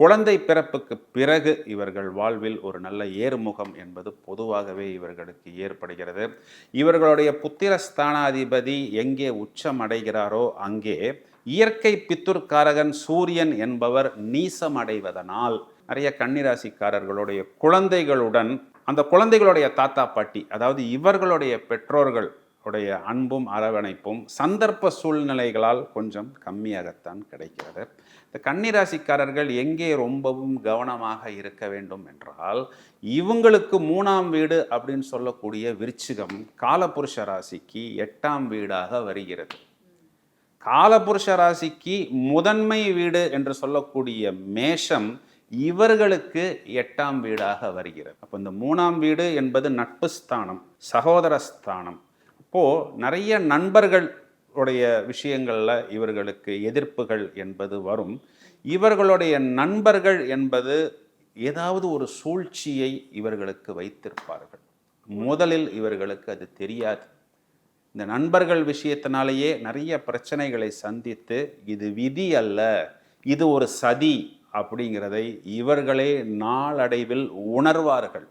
குழந்தை பிறப்புக்கு பிறகு இவர்கள் வாழ்வில் ஒரு நல்ல ஏறுமுகம் என்பது பொதுவாகவே இவர்களுக்கு ஏற்படுகிறது. இவர்களுடைய புத்திர ஸ்தானாதிபதி எங்கே உச்சம் அடைகிறாரோ அங்கே இயற்கை பித்துர்காரகன் சூரியன் என்பவர் நீசம் அடைவதனால் நிறைய கன்னிராசிக்காரர்களுடைய குழந்தைகளுடன் அந்த குழந்தைகளுடைய தாத்தா பாட்டி அதாவது இவர்களுடைய பெற்றோர்கள் உடைய அன்பும் அரவணைப்பும் சந்தர்ப்ப சூழ்நிலைகளால் கொஞ்சம் கம்மியாகத்தான் கிடைக்கிறது. இந்த கன்னிராசிக்காரர்கள் எங்கே ரொம்பவும் கவனமாக இருக்க வேண்டும் என்றால் இவங்களுக்கு மூணாம் வீடு அப்படின்னு சொல்லக்கூடிய விருச்சிகம் காலபுருஷ ராசிக்கு எட்டாம் வீடாக வருகிறது. காலபுருஷ ராசிக்கு முதன்மை வீடு என்று சொல்லக்கூடிய மேஷம் இவர்களுக்கு எட்டாம் வீடாக வருகிறது. அப்போ இந்த மூணாம் வீடு என்பது நட்பு ஸ்தானம் சகோதர ஸ்தானம். இப்போது நிறைய நண்பர்கள் உடைய விஷயங்களில் இவர்களுக்கு எதிர்ப்புகள் என்பது வரும். இவர்களுடைய நண்பர்கள் என்பது ஏதாவது ஒரு சூழ்ச்சியை இவர்களுக்கு வைத்திருப்பார்கள். முதலில் இவர்களுக்கு அது தெரியாது. இந்த நண்பர்கள் விஷயத்தினாலேயே நிறைய பிரச்சனைகளை சந்தித்து இது விதி அல்ல இது ஒரு சதி அப்படிங்கிறதை இவர்களே நாளடைவில் உணர்வார்கள்.